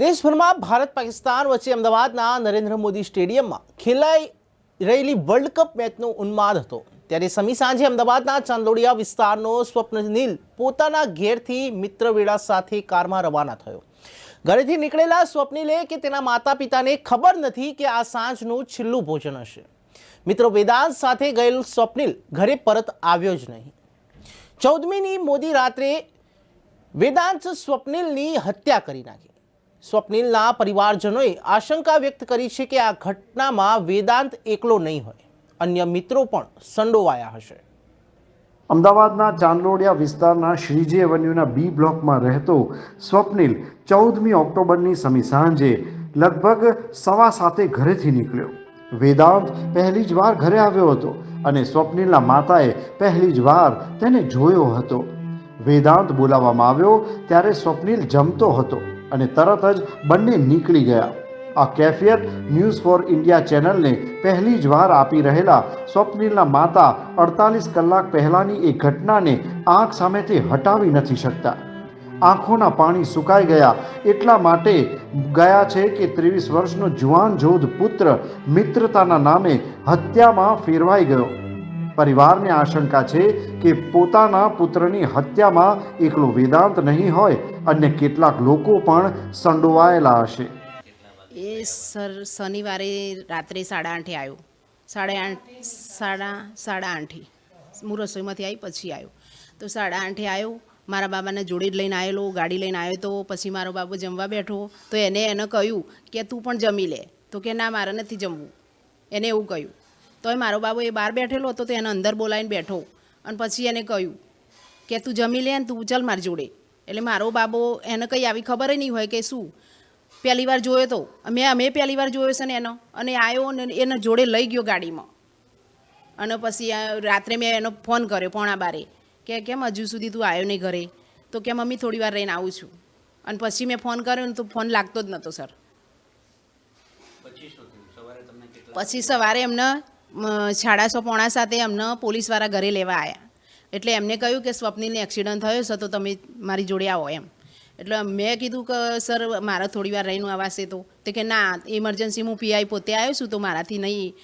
દેશભરમાં ભારત, પાકિસ્તાન વચ્ચે અમદાવાદના નરેન્દ્ર મોદી સ્ટેડિયમમાં ખેલાઈ રહેલી વર્લ્ડ કપ મેચનો ઉન્માદ હતો. ત્યારે સમી સાંજે અમદાવાદના ચાંદોડિયા વિસ્તારનો સ્વપ્નનીલ પોતાના ઘેરથી મિત્રવેળા સાથે કારમાં રવાના થયો. ઘરેથી નીકળેલા સ્વપ્નિલે કે તેના માતા પિતાને ખબર નથી કે આ સાંજનું છેલ્લું ભોજન હશે. મિત્રો, વેદાંત સાથે ગયેલ સ્વપ્નિલ ઘરે પરત આવ્યો જ નહીં. ચૌદમીની મોદી રાત્રે વેદાંત સ્વપ્નિલની હત્યા કરી નાખી. સ્વપ્નિલના પરિવારજનોએ આશંકા વ્યક્ત કરી છે કે આ ઘટનામાં વેદાંત એકલો નહીં હોય. અન્ય મિત્રો પણ સંડોવાયા હશે. અમદાવાદના ચાંદલોડિયા વિસ્તારના શ્રીજી એવન્યુના બી બ્લોકમાં રહેતો સ્વપ્નિલ ચૌદમી ઓક્ટોબરની સમી સાંજે લગભગ સવા સાતે ઘરેથી નીકળ્યો. વેદાંત પહેલી જ વાર ઘરે આવ્યો હતો અને સ્વપ્નિલના માતાએ પહેલી જ વાર તેને જોયો હતો. વેદાંત બોલાવવામાં આવ્યો ત્યારે સ્વપ્નિલ જમતો હતો. અને તરત જ બંને નીકળી ગયા. આ કેફિયત ન્યૂઝ ફોર ઇન્ડિયા ચેનલને પહેલી જ વાર આપી રહેલા સ્વપ્નિલના માતા અડતાલીસ કલાક પહેલાંની એ ઘટનાને આંખ સામેથી હટાવી નથી શકતા. આંખોના પાણી સુકાઈ ગયા. એટલા માટે ગયા છે કે ત્રેવીસ વર્ષનો જુવાન જોધ પુત્ર મિત્રતાના નામે હત્યામાં ફેરવાઈ ગયો. પરિવારને આશંકા છે કે પોતાના પુત્રની હત્યામાં એકલો વેદાંત નહીં હોય, અન્ય કેટલાક લોકો પણ સંડોવાયેલા હશે. એ સર, શનિવારે રાત્રે સાડા આઠે આવ્યો. સાડા આઠ, સાડા સાડા આઠે. હું રસોઈમાંથી આવી પછી આવ્યો. તો સાડા આઠે આવ્યો, મારા બાબાને જોડે જ લઈને આવેલો ગાડી લઈને આવ્યો તો પછી મારો બાબો જમવા બેઠો. તો એને એને કહ્યું કે તું પણ જમી લે. તો કે ના, મારે નથી જમવું. એને એવું કહ્યું. તોય મારો બાબો એ બહાર બેઠેલો હતો તો એને અંદર બોલાવીને બેઠો. અને પછી એને કહ્યું કે તું જમી લે ને તું ચાલ મારી જોડે. એટલે મારો બાબો એને કંઈ આવી ખબર નહીં હોય કે શું. પહેલી વાર જોયો તો અમે અમે પહેલી વાર જોયો છે ને એનો. અને આવ્યો ને એને જોડે લઈ ગયો ગાડીમાં. અને પછી રાત્રે મેં એનો ફોન કર્યો પોણા બારે કે કેમ હજુ સુધી તું આવ્યો નહીં ઘરે? તો કે મમ્મી થોડી વાર રહીને આવું છું. અને પછી મેં ફોન કર્યો ને તો ફોન લાગતો જ નહોતો સર. પછી સવારે એમને સાડા સો પોણા સાથે એમને પોલીસવાળા ઘરે લેવા આવ્યા એટલે એમને કહ્યું કે સ્વપ્નિલને એક્સિડન્ટ થયો છે, તો તમે મારી જોડે આવો એમ. એટલે મેં કીધું કે, સર, મારે થોડી વાર રહીને આવાશે તો. તે કે, ના ઇમરજન્સી હું પીઆઈ પોતે આવ્યો છું, તો મારાથી નહીં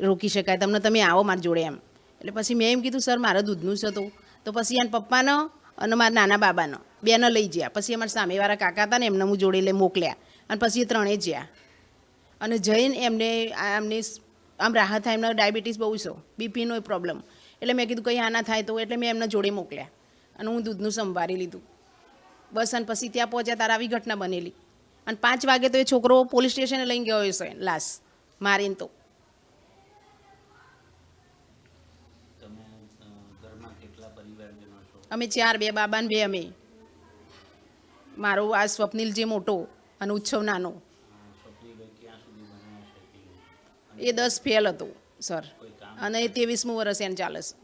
રોકી શકાય. તમને તમે આવો મારી જોડે એમ. એટલે પછી મેં એમ કીધું, સર, મારે દૂધનું છે તો. તો પછી એના પપ્પાનો અને મારા નાના બાબાનો, બેને લઈ ગયા પછી અમારા સામેવાળા કાકા હતા ને, એમને હું જોડે લઈ મોકલ્યા. અને પછી એ ત્રણેય જ્યાં. અને જઈને એમને એમને આમ રાહત થાય એમના ડાયાબિટીસ બહુ છે બીપીનો પ્રોબ્લેમ એટલે મેં કીધું કંઈ આના થાય તો એટલે મેં એમને જોડે મોકલ્યા અને હું દૂધનું સંભાળી લીધું. બસ અને પછી ત્યાં પહોંચ્યા તારા આવી ઘટના બનેલી. અને પાંચ વાગે તો એ છોકરો પોલીસ સ્ટેશને લઈને ગયો હશે લાશ મારીને તો. અમે ચાર બે બાબા ને બે અમે. મારો આ સ્વપ્નિલ જે મોટો અને ઉત્સવ નાનો. એ દસ ફેલ હતો સર અને એ ત્રેવીસમું વર્ષ એને ચાલે છે.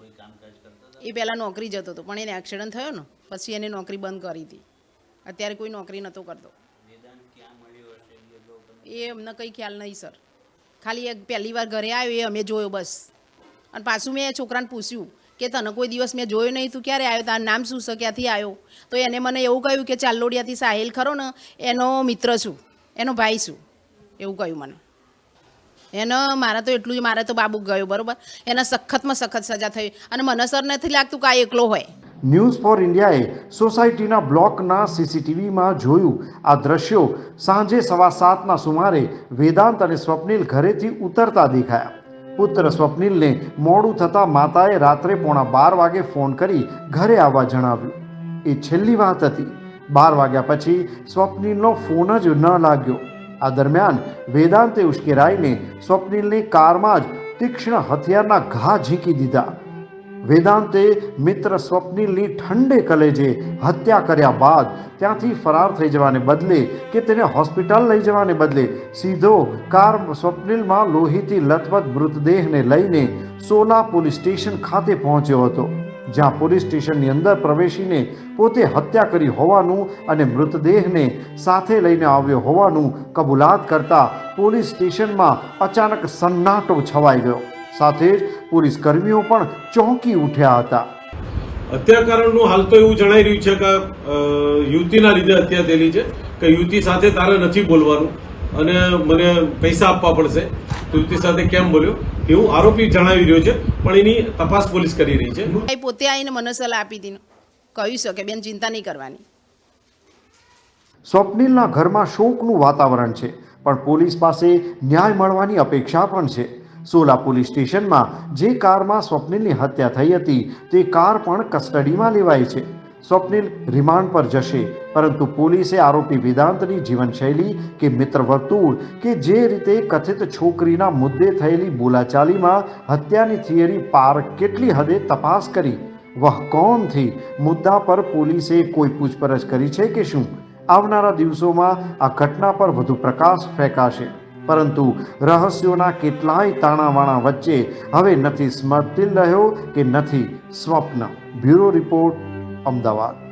એ પહેલાં નોકરી જતો હતો, પણ એને એક્સિડન્ટ થયો ને, પછી એને નોકરી બંધ કરી હતી. અત્યારે કોઈ નોકરી નહોતો કરતો. એ અમને કંઈ ખ્યાલ નહીં સર ખાલી એક પહેલી વાર ઘરે આવ્યો, એ અમે જોયો બસ. અને પાછું મેં છોકરાને પૂછ્યું કે તને કોઈ દિવસ મેં જોયો નહીં? તું ક્યારે આવ્યો? તારું નામ શું છે? ક્યાંથી આવ્યો? તો એને મને એવું કહ્યું કે ચાલોડિયાથી સાહિલ ખરો ને, એનો મિત્ર છું, એનો ભાઈ છું. એવું કહ્યું મને. એનો મારે તો એટલું જ, મારે તો બાબુ ગયો, બરાબર? એને સખતમાં સખત સજા થઈ. અને મને સર નથી લાગતું કે આ એકલો હોય. ન્યૂઝ ફોર ઇન્ડિયાએ સોસાયટીના બ્લોકના સીસીટીવીમાં જોયું આ દ્રશ્યો સાંજે સવા સાતના સુમારે વેદાંત અને સ્વપ્નિલ ઘરેથી ઉતરતા દેખાયા. પુત્ર સ્વપ્નિલને મોડું થતાં માતાએ રાત્રે પોણા બાર વાગે ફોન કરી ઘરે આવવા જણાવ્યું. એ છેલ્લી વાત હતી. બાર વાગ્યા પછી સ્વપ્નિલનો ફોન જ ન લાગ્યો. આ દરમિયાન વેદાંતે ઉશ્કેરાઈને સ્વપ્નિલની કારમાં જ તીક્ષ્ણ હથિયારના ઘા ઝીંકી દીધા. વેદાંતે મિત્ર સ્વપ્નિલની ઠંડે કલેજે હત્યા કર્યા બાદ ત્યાંથી ફરાર થઈ જવાને બદલે કે તેને હોસ્પિટલ લઈ જવાને બદલે સીધો કાર સ્વપ્નિલમાં લોહીથી લથપથ મૃતદેહને લઈને સોલા પોલીસ સ્ટેશન ખાતે પહોંચ્યો હતો. જ્યાં પોલીસ સ્ટેશનની અંદર પ્રવેશીને પોતે હત્યા કરી હોવાનું અને મૃતદેહને સાથે લઈને આવ્યો હોવાનું કબૂલાત કરતા પોલીસ સ્ટેશનમાં અચાનક સન્નાટો છવાઈ ગયો. સાથે જ પોલીસ કર્મીઓ પણ ચોંકી ઉઠ્યા હતા. હત્યાકારણનું હાલ તો એવું જણાઈ રહ્યું છે કે યુવતીના લીધે હત્યા થયેલી છે, કે યુવતી સાથે તારે નથી બોલવાનું? અને મને પૈસા આપવા પડશે. તો સાથે કેમ બોલ્યો? એવું આરોપી જણાવી રહ્યો છે પણ એની તપાસ પોલીસ કરી રહી છે. પોતે આવીને મને સલાહ આપી દીધું. કહ્યું છે કે બેન ચિંતા નહીં કરવાની. સ્વપ્નિલના ઘરમાં શોકનું વાતાવરણ છે પણ પોલીસ પાસે ન્યાય મળવાની અપેક્ષા પણ છે. સોલા પોલીસ સ્ટેશનમાં જે કારમાં સ્વપ્નિલની હત્યા થઈ હતી તે કાર પણ કસ્ટડીમાં લેવાઈ છે. સ્વપ્નિલ રિમાન્ડ પર જશે. પરંતુ પોલીસે આરોપી વેદાંતની જીવનશૈલી કે મિત્ર વર્તુળ કે જે રીતે કથિત છોકરીના મુદ્દે થયેલી બોલાચાલીમાં હત્યાની થિયરી પાર કેટલી હદે તપાસ કરી, વહ કોણથી મુદ્દા પર પોલીસે કોઈ પૂછપરછ કરી છે કે શું? આવનારા દિવસોમાં આ ઘટના પર વધુ પ્રકાશ ફેંકાશે. પરંતુ રહસ્યોના કેટલાય તાણાવાણા વચ્ચે હવે નથી સ્મૃતિલ રહ્યો કે નથી સ્વપ્ન. Bureau report Ahmedabad.